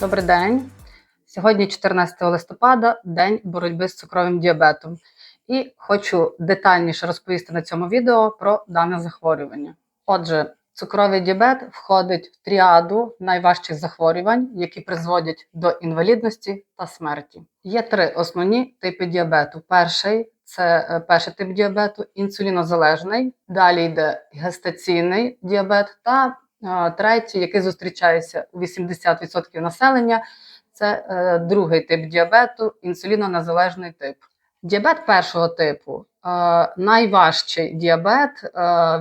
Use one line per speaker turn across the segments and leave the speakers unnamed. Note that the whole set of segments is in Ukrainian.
Добрий день. Сьогодні 14 листопада, день боротьби з цукровим діабетом. І хочу детальніше розповісти на цьому відео про дане захворювання. Отже, цукровий діабет входить в тріаду найважчих захворювань, які призводять до інвалідності та смерті. Є три основні типи діабету. Перший це е, перший тип діабету, інсулінозалежний. Далі йде гестаційний діабет та третій, який зустрічається у 80% населення. Це е, другий тип діабету, інсулінонезалежний тип. Діабет першого типу е, найважчий діабет. Е,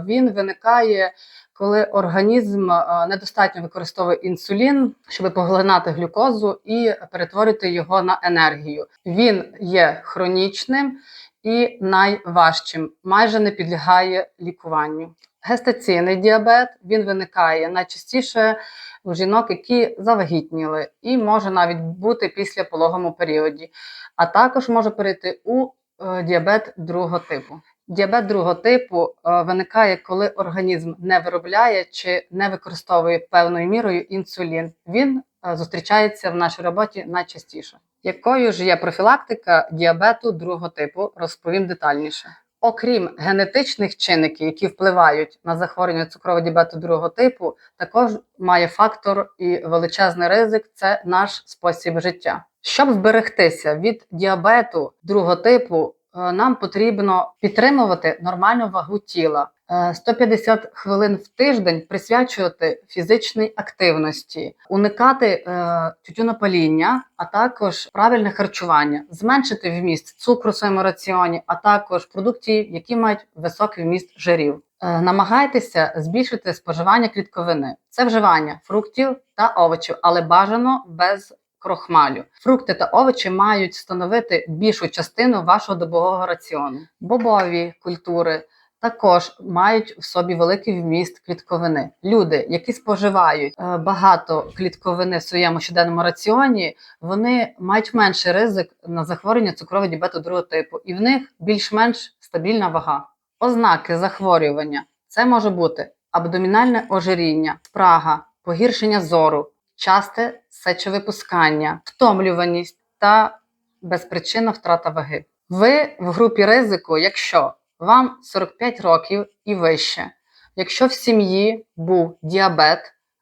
він виникає, коли організм недостатньо використовує інсулін, щоб поглинати глюкозу і перетворити його на енергію. Він є хронічним і найважчим, майже не підлягає лікуванню. Гестаційний діабет він виникає найчастіше у жінок, які завагітніли, і може навіть бути після пологому періоді, а також може перейти у е, діабет другого типу. Діабет другого типу е, виникає, коли організм не виробляє чи не використовує певною мірою інсулін. Він е, зустрічається в нашій роботі найчастіше. Якою ж є профілактика діабету другого типу, розповім детальніше. Окрім генетичних чинників, які впливають на захворювання цукрового діабету другого типу, також має фактор і величезний ризик це наш спосіб життя. Щоб вберегтися від діабету другого типу, е, нам потрібно підтримувати нормальну вагу тіла. Е, 150 хвилин в тиждень присвячувати фізичній активності, уникати е, тютюнопаління, а також правильне харчування, зменшити вміст цукру в своєму раціоні, а також продуктів, які мають високий вміст жирів. Е, намагайтеся збільшити споживання клітковини. Це вживання фруктів та овочів, але бажано без крохмалю. Фрукти та овочі мають становити більшу частину вашого добового раціону. Бобові культури також мають в собі великий вміст клітковини. Люди, які споживають е, багато клітковини в своєму щоденному раціоні, вони мають менший ризик на захворювання цукрового діабету другого типу, і в них більш-менш стабільна вага. Ознаки захворювання це може бути абдомінальне ожиріння, спрага, погіршення зору, часте сечовипускання, втомлюваність та безпричинна втрата ваги. Ви в групі ризику, якщо вам 45 років і вище, якщо в сім'ї був діабет,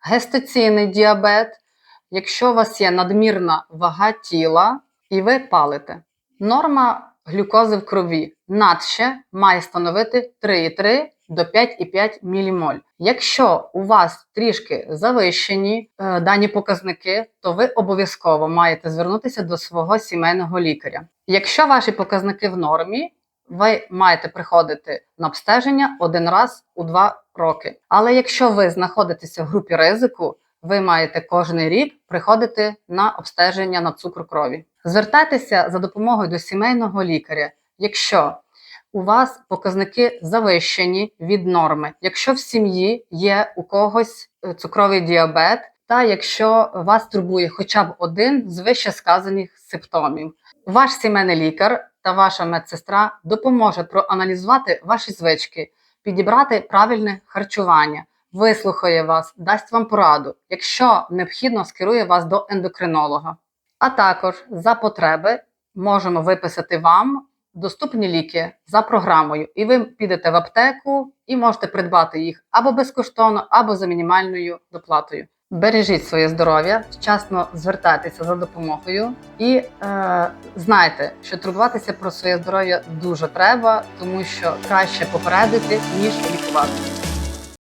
гестаційний діабет, якщо у вас є надмірна вага тіла і ви палите. Норма глюкози в крові надще має становити 3,3 до 5,5 мілімоль. Якщо у вас трішки завищені е, дані показники, то ви обов'язково маєте звернутися до свого сімейного лікаря. Якщо ваші показники в нормі, ви маєте приходити на обстеження один раз у два роки. Але якщо ви знаходитеся в групі ризику, ви маєте кожен рік приходити на обстеження на цукор крові. Звертайтеся за допомогою до сімейного лікаря, якщо у вас показники завищені від норми, якщо в сім'ї є у когось е, цукровий діабет, та якщо вас турбує хоча б один з вище сказаних симптомів, ваш сімейний лікар та ваша медсестра допоможе проаналізувати ваші звички, підібрати правильне харчування, вислухає вас, дасть вам пораду, якщо необхідно, скерує вас до ендокринолога. А також за потреби можемо виписати вам доступні ліки за програмою, і ви підете в аптеку і можете придбати їх або безкоштовно, або за мінімальною доплатою. Бережіть своє здоров'я, вчасно звертайтеся за допомогою і е, знайте, що турбуватися про своє здоров'я дуже треба, тому що краще попередити ніж лікувати.